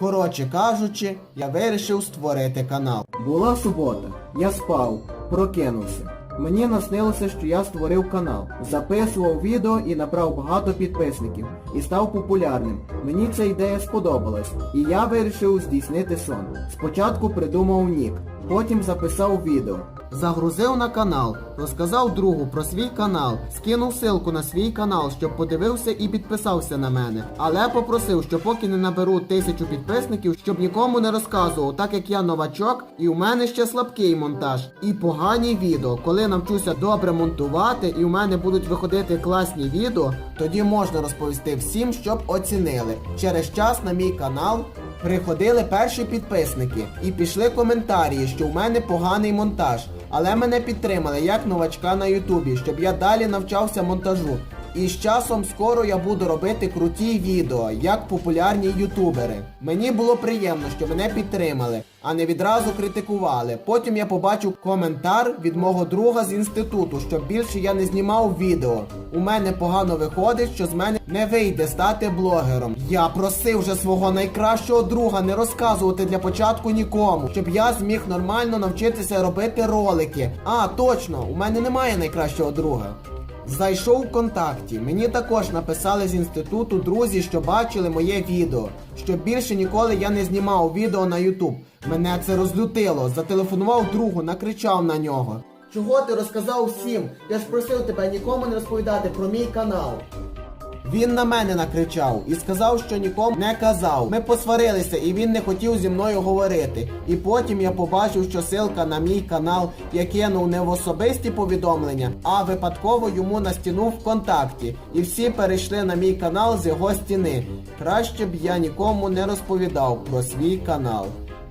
Коротше кажучи, я вирішив створити канал. Була субота, я спав, прокинувся. Мені наснилося, що я створив канал, записував відео і набрав багато підписників і став популярним. Мені ця ідея сподобалась, і я вирішив здійснити сон. Спочатку придумав нік, потім записав відео. Загрузив на канал, розказав другу про свій канал, скинув ссылку на свій канал, щоб подивився і підписався на мене. Але попросив, що поки не наберу тисячу підписників, щоб нікому не розказував, так як я новачок, і у мене ще слабкий монтаж і погані відео. Коли навчуся добре монтувати і у мене будуть виходити класні відео, тоді можна розповісти всім, щоб оцінили. Через час на мій канал Приходили перші підписники і пішли коментарі, що в мене поганий монтаж, але мене підтримали як новачка на Ютубі, щоб я далі навчався монтажу. І з часом скоро я буду робити круті відео, як популярні ютубери. Мені було приємно, що мене підтримали, а не відразу критикували. Потім я побачив коментар від мого друга з інституту, щоб більше я не знімав відео. У мене погано виходить, що з мене не вийде стати блогером. Я просив вже свого найкращого друга не розказувати для початку нікому, щоб я зміг нормально навчитися робити ролики. А, точно, у мене немає найкращого друга. Зайшов в контакті. Мені також написали з інституту друзі, що бачили моє відео. Щоб більше ніколи я не знімав відео на Ютуб. Мене це розлютило. Зателефонував другу, накричав на нього. Чого ти розказав всім? Я ж просив тебе нікому не розповідати про мій канал. Він на мене накричав і сказав, що нікому не казав. Ми посварилися, і він не хотів зі мною говорити. І потім я побачив, що ссылка на мій канал я кинув не в особисті повідомлення, а випадково йому на стіну ВКонтакті. І всі перейшли на мій канал з його стіни. Краще б я нікому не розповідав про свій канал.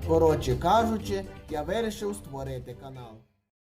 Коротше кажучи, я вирішив створити канал.